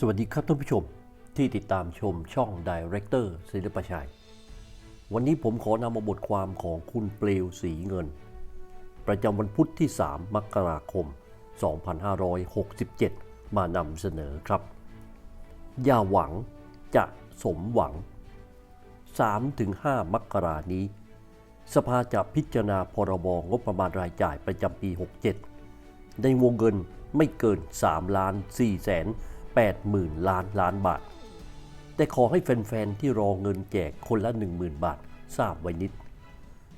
สวัสดีครับท่านผู้ชมที่ติดตามชมช่อง Director ศิลปชัย วันนี้ผมขอนำมาบทความของคุณเปลวสีเงิน ประจำวันพุธที่ 3 มกราคม 2567 มานำเสนอครับ อย่าหวังจะสมหวัง 3-5 มกรานี้ สภาจะพิจารณาพรบงบประมาณรายจ่ายประจำปี 67 ในวงเงินไม่เกิน 3 ล้าน4แสน 8หมื่นล้านล้านบาท แต่ขอให้แฟน ๆ ที่รอเงินแจกคนละ 10,000 บาท ทราบไว้นิด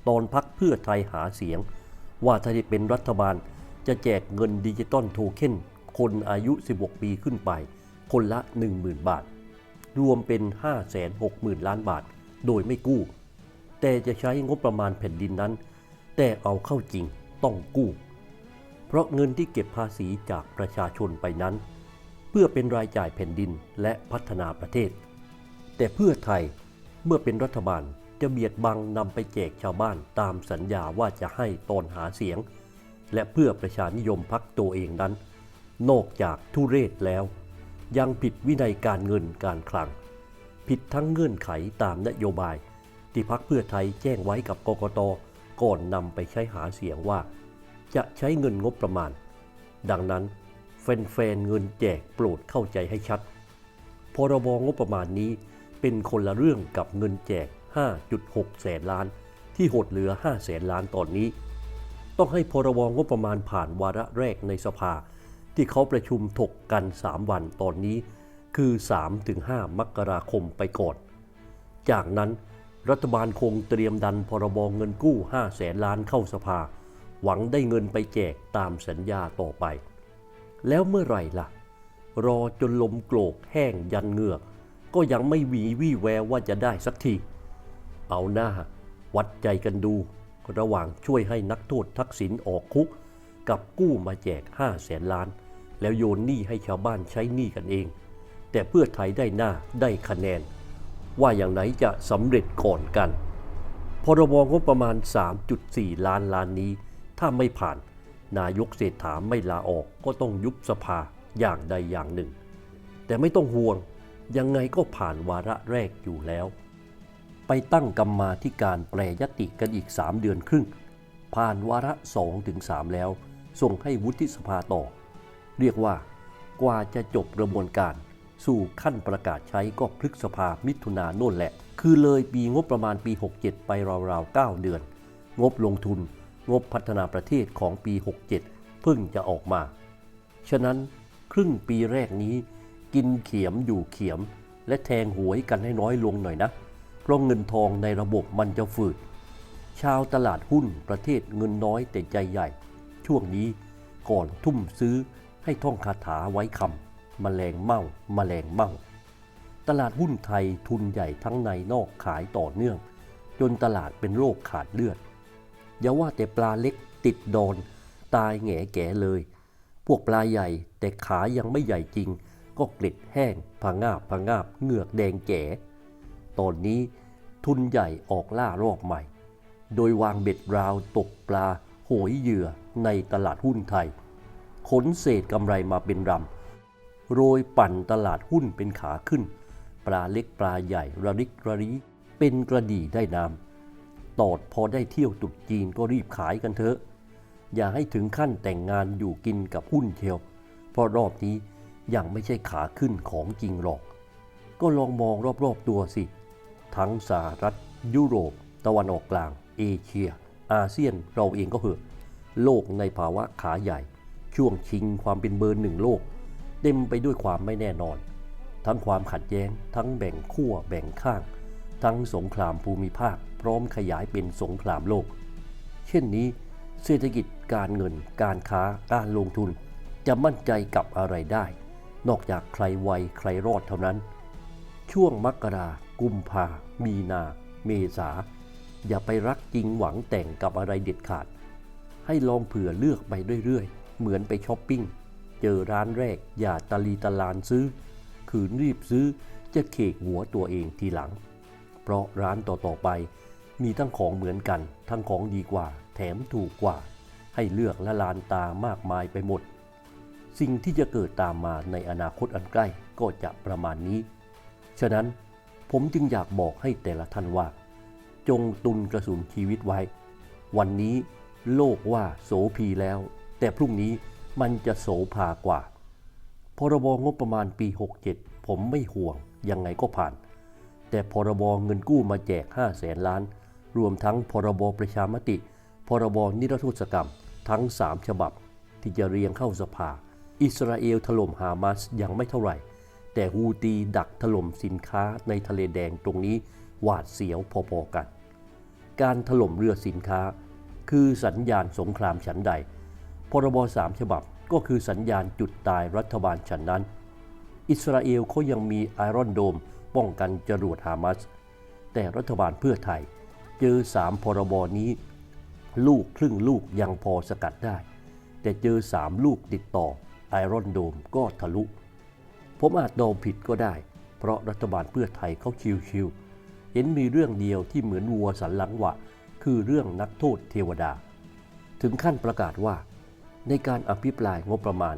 ตอนพักเพื่อไทยหาเสียง ว่าถ้าได้เป็นรัฐบาลจะแจกเงินดิจิตอลโทเค็นคนอายุ 16 ปีขึ้นไป คนละ 10,000 บาท รวมเป็น 560,000 ล้านบาท โดยไม่กู้ แต่จะใช้งบประมาณแผ่นดินนั้น แต่เอาเข้าจริงต้องกู้ เพราะเงินที่เก็บภาษีจากประชาชนไปนั้น เพื่อเป็นรายจ่ายแผ่นดินและพัฒนาประเทศ แต่เพื่อไทยเมื่อเป็นรัฐบาลจะเบียดบังนำไปแจกชาวบ้านตามสัญญาว่าจะให้ตอนหาเสียง และเพื่อประชานิยมพักตัวเองนั้น นอกจากทุเรศแล้ว ยังผิดวินัยการเงินการคลัง ผิดทั้งเงื่อนไขตามนโยบาย ที่พักเพื่อไทยแจ้งไว้กับกกตก่อนนำไปใช้หาเสียงว่า จะใช้เงินงบประมาณ ดังนั้น แฟนๆเงินแจกโปรดเข้าใจให้ชัด พรบงบประมาณนี้เป็นคนละเรื่องกับเงินแจก 5.6 แสนล้าน ที่หดเหลือ 5 แสนล้านตอนนี้ ต้องให้พรบงบประมาณผ่านวาระแรกในสภา ที่เขาประชุมถกกัน 3 วันตอนนี้ คือ 3-5 มกราคมไปก่อน จากนั้นรัฐบาลคงเตรียมดันพรบงเงินกู้ 5 แสนล้านเข้าสภา หวังได้เงินไปแจกตามสัญญาต่อไป แล้วเมื่อไหร่ล่ะ รอจนลมโกรกแห้งยันเหงือก ก็ยังไม่มีวี่แววว่าจะได้สักที เอาหน้า วัดใจกันดู ระหว่างช่วยให้นักโทษทักษิณออกคุก กับกู้มาแจก5แสนล้าน แล้วโยนหนี้ให้ชาวบ้านใช้หนี้กันเอง แต่เพื่อไทยได้หน้าได้คะแนน ว่าอย่างไหนจะสำเร็จก่อนกันพรบงบประมาณ 3.4 ล้านล้านนี้ ถ้าไม่ผ่าน นายกเศรษฐาไม่ลาออกก็ต้องยุบสภาอย่างใดอย่างหนึ่ง แต่ไม่ต้องห่วงยังไงก็ผ่านวาระแรกอยู่แล้ว ไปตั้งกรรมาธิการแปรยติกันอีก 3 เดือนครึ่ง ผ่านวาระ2-3แล้ว ส่งให้วุฒิสภาต่อ เรียกว่ากว่าจะจบกระบวนการ สู่ขั้นประกาศใช้ก็พฤษภามิถุนาโน่นแหละ คือเลยปีงบประมาณปี 67 ไปราวๆ 9 เดือน งบลงทุน งบพัฒนาประเทศของปี 67 เพิ่งจะออกมา ฉะนั้นครึ่งปีแรกนี้ กินเขียมอยู่เขียม และแทงหวยกันให้น้อยลงหน่อยนะ เพราะเงินทองในระบบมันจะฝืด ชาวตลาดหุ้นประเทศเงินน้อยแต่ใจใหญ่ ช่วงนี้ก่อนทุ่มซื้อให้ท่องคาถาไว้คำมแมลงเม่าแมลงเม่า ตลาดหุ้นไทยทุนใหญ่ทั้งในนอกขายต่อเนื่อง จนตลาดเป็นโรคขาดเลือด อย่าว่าแต่ปลาเล็กติดดอนตายแง่แก่เลย พวกปลาใหญ่แต่ขายังไม่ใหญ่จริง ก็กล็ดแห้งผางาบผางาบเหงือกแดงแก่ ตอนนี้ทุนใหญ่ออกล่ารอบใหม่ โดยวางเบ็ดราวตกปลาโหยเหยื่อในตลาดหุ้นไทย ขนเศษกำไรมาเป็นรำ โรยปั่นตลาดหุ้นเป็นขาขึ้น ปลาเล็กปลาใหญ่ระริกระรีเป็นกระดีได้น้ำ ตอดพอได้เที่ยวตุดจีนก็รีบขายกันเถอะ อย่าให้ถึงขั้นแต่งงานอยู่กินกับหุ้นเชียว เพราะรอบนี้ยังไม่ใช่ขาขึ้นของจริงหรอก ก็ลองมองรอบๆตัวสิ ทั้งสหรัฐ ยุโรป ตะวันออกกลาง เอเชีย อาเซียนเราเองก็เหอะ โลกในภาวะขาใหญ่ ช่วงชิงความเป็นเบอร์หนึ่งโลก เต็มไปด้วยความไม่แน่นอน ทั้งความขัดแย้ง ทั้งแบ่งขั้วแบ่งข้าง ทั้งสงครามภูมิภาค พร้อมขยายเป็นสงครามโลก เช่นนี้ เศรษฐกิจการเงิน การค้าการลงทุน จะมั่นใจกับอะไรได้ นอกจากใครไวใครรอดเท่านั้น ช่วงมกรากุมภามีนา เมษา อย่าไปรักจริงหวังแต่งกับอะไรเด็ดขาด ให้ลองเผื่อเลือกไปเรื่อยๆ เหมือนไปช้อปปิ้ง เจอร้านแรกอย่าตะลีตะลานซื้อ ขืนรีบซื้อจะเคกหัวตัวเองทีหลัง เพราะร้านต่อๆไป มีทั้งของเหมือนกัน ทั้งของดีกว่า แถมถูกกว่า ให้เลือกและลานตามากมายไปหมด สิ่งที่จะเกิดตามมาในอนาคตอันใกล้ก็จะประมาณนี้ ฉะนั้นผมจึงอยากบอกให้แต่ละท่านว่า จงตุนกระสุนชีวิตไว้ วันนี้โลกว่าโสพีแล้ว แต่พรุ่งนี้มันจะโสภากว่าพรบงบประมาณปี 67 ผมไม่ห่วง ยังไงก็ผ่าน แต่พรบเงินกู้มาแจก 5 แสนล้าน รวมทั้งพรบประชามติ พรบนิรโทษกรรม ทั้ง 3 ฉบับ ที่จะเรียงเข้าสภา อิสราเอลถล่มฮามาสยังไม่เท่าไหร่ แต่ฮูตีดักถล่มสินค้าในทะเลแดงตรงนี้หวาดเสียวพอๆกัน การถล่มเรือสินค้า คือสัญญาณสงครามฉันใด พรบสามฉบับก็คือสัญญาณจุดตายรัฐบาลฉันนั้น อิสราเอลเขายังมีไอรอนโดม ป้องกันจรวดฮามาส แต่รัฐบาลเพื่อไทย เจอสามพรบนี้ ลูกครึ่งลูกยังพอสกัดได้ แต่เจอสามลูกติดต่อไอรอนโดมก็ทะลุ ผมอาจเดาผิดก็ได้ เพราะรัฐบาลเพื่อไทยเขาชิวๆเห็นมีเรื่องเดียวที่เหมือนวัวสันหลังวะคือเรื่องนักโทษเทวดา ถึงขั้นประกาศว่า ในการอภิปรายงบประมาณ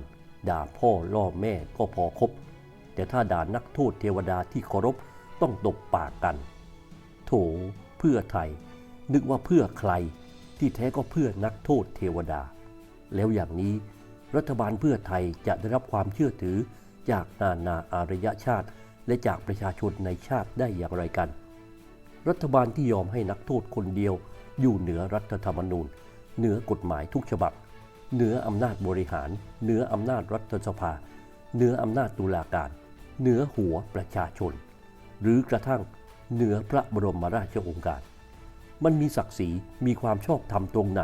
ด่าพ่อล่อแม่ก็พอครบ แต่ถ้าด่านักโทษเทวดาที่เคารพต้องตบปากกัน โถเพื่อไทย นึกว่าเพื่อใคร ที่แท้ก็เพื่อนักโทษเทวดา แล้วอย่างนี้ รัฐบาลเพื่อไทยจะได้รับความเชื่อถือจากนานาอารยชาติ และจากประชาชนในชาติได้อย่างไรกัน รัฐบาลที่ยอมให้นักโทษคนเดียว อยู่เหนือรัฐธรรมนูญ เหนือกฎหมายทุกฉบับ เหนืออำนาจบริหาร เหนืออำนาจรัฐสภา เหนืออำนาจตุลาการ เหนือหัวประชาชน หรือกระทั่งเหนือพระบรมราชโองการ มันมีศักดิ์ศรีมีความชอบธรรมตรงไหน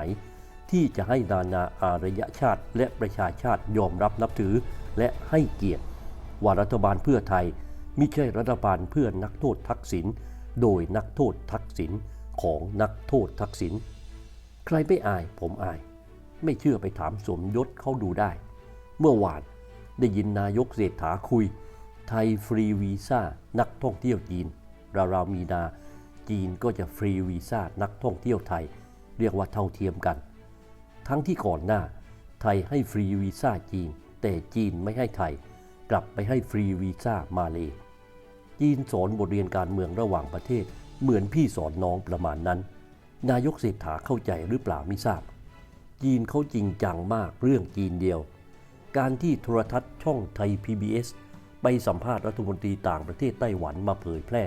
ที่จะให้นานาอารยชาติและประชาชาติยอมรับนับถือและให้เกียรติ ว่ารัฐบาลเพื่อไทยมิใช่รัฐบาลเพื่อนักโทษทักษิณโดยนักโทษทักษิณของนักโทษทักษิณใครไม่อายผมอาย ไม่เชื่อไปถามสมยศเขาดูได้ เมื่อวานได้ยินนายกเศรษฐาคุย ไทยฟรีวีซ่านักท่องเที่ยวจีนราวๆมีนาจีนก็จะฟรีวีซ่านักท่องเที่ยวไทย เรียกว่าเท่าเทียมกัน ทั้งที่ก่อนหน้า ไทยให้ฟรีวีซ่าจีน แต่จีนไม่ให้ไทย กลับไปให้ฟรีวีซ่ามาเลจีนสอนบทเรียนการเมืองระหว่างประเทศ เหมือนพี่สอนน้องประมาณนั้น นายกเศรษฐาเข้าใจหรือเปล่าไม่ทราบ จีนเขาจริงจังมากเรื่องจีนเดียว การที่โทรทัศน์ช่องไทย PBS ไปสัมภาษณ์รัฐมนตรีต่างประเทศไต้หวันมาเผยแพร่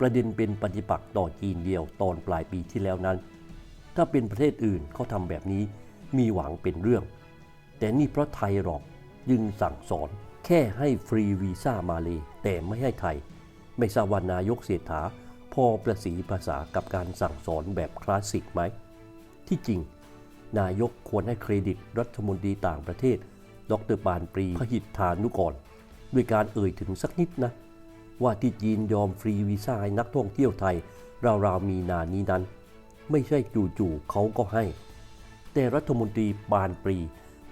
ประเด็นเป็นปฏิปักษ์ต่อจีนเดียวตอนปลายปีที่แล้วนั้น ถ้าเป็นประเทศอื่นเขาทำแบบนี้มีหวังเป็นเรื่อง แต่นี่เพราะไทยหรอกยึงสั่งสอนแค่ให้ฟรีวีซ่ามาเลยแต่ไม่ให้ไทย ไม่ทราบว่านายกเศรษฐาพอประสีภาษากับการสั่งสอนแบบคลาสสิกไหม ที่จริง นายกควรให้เครดิตรัฐมนตรีต่างประเทศ ดรปานปรีพหิทธานุกร ด้วยการเอ่ยถึงสักนิดนะ ว่าที่จีนยอมฟรีวีซ่าให้นักท่องเที่ยวไทย ราวๆมีนานี้นั้น ไม่ใช่จู่ๆเขาก็ให้ แต่รัฐมนตรีปานปรี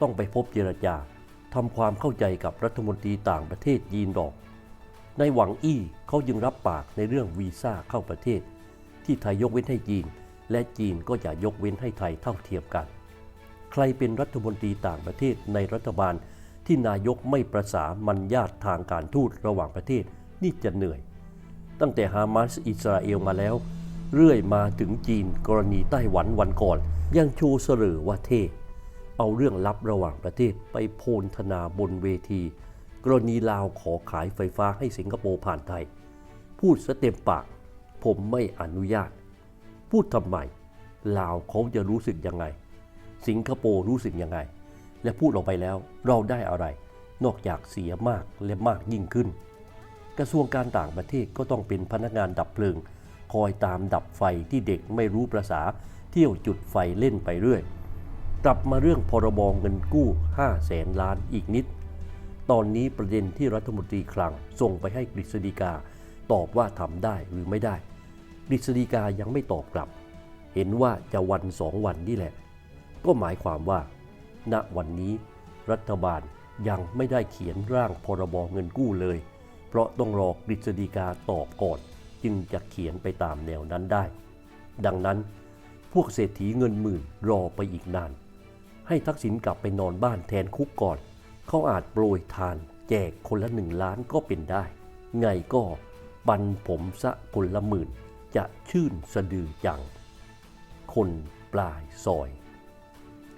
ต้องไปพบเจรจาทำความเข้าใจกับรัฐมนตรีต่างประเทศยีนดอกในหวังอี้เขาจึงรับปากในเรื่องวีซ่าเข้าประเทศ ที่ไทยยกเว้นให้จีน และจีนก็จะยกเว้นให้ไทยเท่าเทียมกัน ใครเป็นรัฐมนตรีต่างประเทศในรัฐบาล ที่นายกไม่ประสามันญาติทางการทูตระหว่างประเทศนี่จะเหนื่อย ตั้งแต่ฮามาสอิสราเอลมาแล้ว เรื่อยมาถึงจีนกรณีไต้หวันวันก่อน ยังโชว์เสรอว่าเท่เอาเรื่องลับระหว่างประเทศไปโพลธนาบนเวที กรณีลาวขอขายไฟฟ้าให้สิงคโปร์ผ่านไทย พูดซะเต็มปาก ผมไม่อนุญาต พูดทำไมลาวเขาจะรู้สึกยังไง สิงคโปร์รู้สึกยังไง และพูดออกไปแล้วเราได้อะไร นอกจากเสียมากและมากยิ่งขึ้น กระทรวงการต่างประเทศก็ต้องเป็นพนักงานดับเพลิง คอยตามดับไฟที่เด็กไม่รู้ประษาเที่ยวจุดไฟเล่นไปเรื่อย กลับมาเรื่องพรบงเงินกู้5แสนล้านอีกนิด ตอนนี้ประเด็นที่รัฐมนตรีคลังส่งไปให้กฤษฎีกาตอบว่าทำได้หรือไม่ได้กฤษฎีกายังไม่ตอบกลับ เห็นว่าจะวันสองวันนี่แหละ ก็หมายความว่า ณวันนี้รัฐบาลยังไม่ได้เขียนร่างพรบเงินกู้เลย เพราะต้องรอกฤษฎีกาตอบก่อน จึงจะเขียนไปตามแนวนั้นได้ ดังนั้น พวกเศรษฐีเงินหมื่นรอไปอีกนาน ให้ทักษิณกลับไปนอนบ้านแทนคุกก่อน เขาอาจโปรยทานแจกคนละหนึ่งล้านก็เป็นได้ ไงก็ปันผมสะคนละหมื่นจะชื่นสะดือจัง คนปลายซอย